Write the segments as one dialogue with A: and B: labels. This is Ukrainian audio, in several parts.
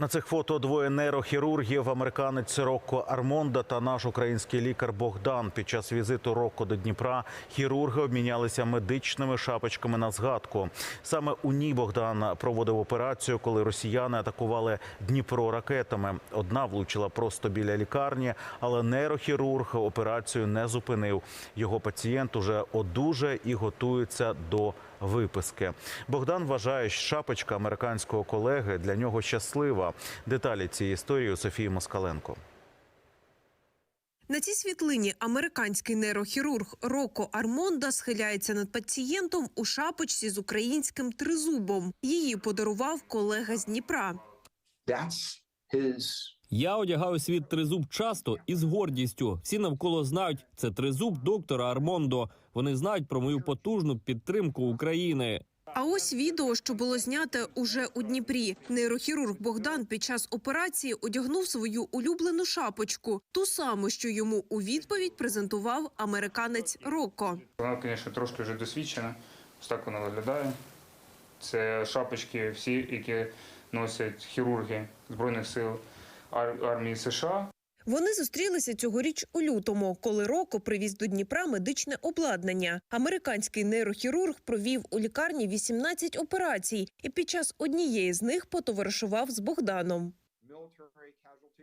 A: На цих фото двоє нейрохірургів, американець Рокко Армонда та наш український лікар Богдан. Під час візиту Рокко до Дніпра хірурги обмінялися медичними шапочками на згадку. Саме у ній Богдан проводив операцію, коли росіяни атакували Дніпро ракетами. Одна влучила просто біля лікарні, але нейрохірург операцію не зупинив. Його пацієнт уже одужає і готується до виписки. Богдан вважає, що шапочка американського колеги для нього щаслива. Деталі цієї історії у Софії Москаленко.
B: На цій світлині американський нейрохірург Роко Армонда схиляється над пацієнтом у шапочці з українським тризубом. Її подарував колега з Дніпра.
C: That's his
D: Я одягаю свій тризуб часто і з гордістю. Всі навколо знають, це тризуб доктора Армондо. Вони знають про мою потужну підтримку України.
B: А ось відео, що було зняте уже у Дніпрі. Нейрохірург Богдан під час операції одягнув свою улюблену шапочку, ту саму, що йому у відповідь презентував американець Роко.
E: Вона, звісно, трошки вже досвідчена. Ось так вона виглядає. Це шапочки, всі, які носять хірурги Збройних сил армії США.
B: Вони зустрілися цьогоріч у лютому, коли Роко привіз до Дніпра медичне обладнання. Американський нейрохірург провів у лікарні 18 операцій, і під час однієї з них потоваришував з Богданом.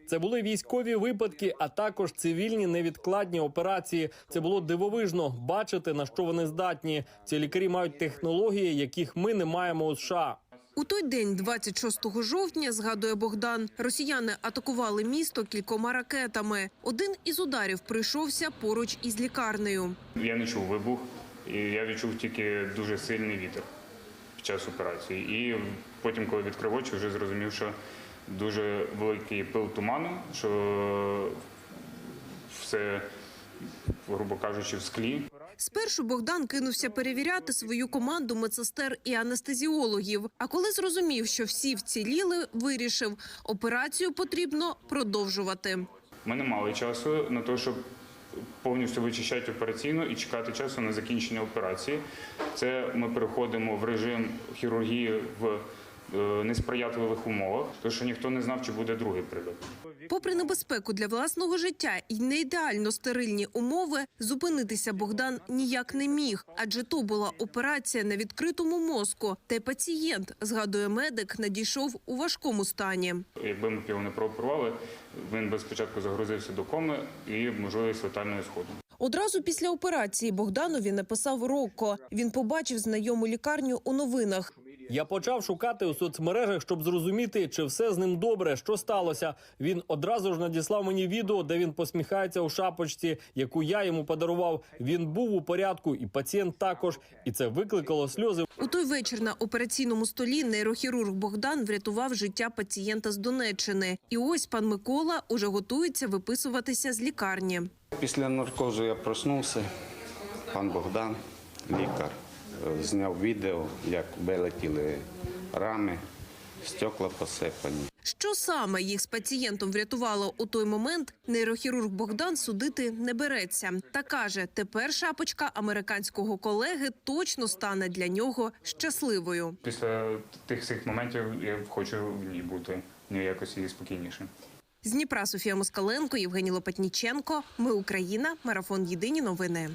D: Це були військові випадки, а також цивільні невідкладні операції. Це було дивовижно бачити на що вони здатні. Ці лікарі мають технології, яких ми не маємо у США.
B: У той день, 26 жовтня, згадує Богдан, росіяни атакували місто кількома ракетами. Один із ударів прийшовся поруч із лікарнею.
E: Я не чув вибух, і я відчув тільки дуже сильний вітер під час операції. І потім, коли відкрив очі, вже зрозумів, що дуже великий пил туману, що все, грубо кажучи, в склі.
B: Спершу Богдан кинувся перевіряти свою команду медсестер і анестезіологів. А коли зрозумів, що всі вціліли, вирішив, операцію потрібно продовжувати.
E: Ми не мали часу на те, щоб повністю вичищати операційну і чекати часу на закінчення операції. Це ми переходимо в режим хірургії в несприятливих умовах, тому що ніхто не знав, чи буде другий прильот.
B: Попри небезпеку для власного життя і не ідеально стерильні умови, зупинитися Богдан ніяк не міг, адже то була операція на відкритому мозку. Та й пацієнт, згадує медик, надійшов у важкому стані.
E: Якби ми його не прооперували, він би спочатку загрузився до коми і можливість летального сходу.
B: Одразу після операції Богданові написав Рокко. Він побачив знайому лікарню у новинах.
D: Я почав шукати у соцмережах, щоб зрозуміти, чи все з ним добре, що сталося. Він одразу ж надіслав мені відео, де він посміхається у шапочці, яку я йому подарував. Він був у порядку, і пацієнт також. І це викликало сльози
B: У той вечір на операційному столі нейрохірург Богдан врятував життя пацієнта з Донеччини. І ось пан Микола уже готується виписуватися з лікарні.
F: Після наркозу я проснувся. Пан Богдан, лікар, зняв відео, як вилетіли рами, стекла посипані.
B: Що саме їх з пацієнтом врятувало у той момент, нейрохірург Богдан судити не береться. Та каже, тепер шапочка американського колеги точно стане для нього щасливою.
E: Після тих всіх моментів я хочу в ній бути в ній якось і спокійніше.
B: З Дніпра Софія Москаленко, Євгеній Лопатніченко. Ми Україна. Марафон Єдині новини.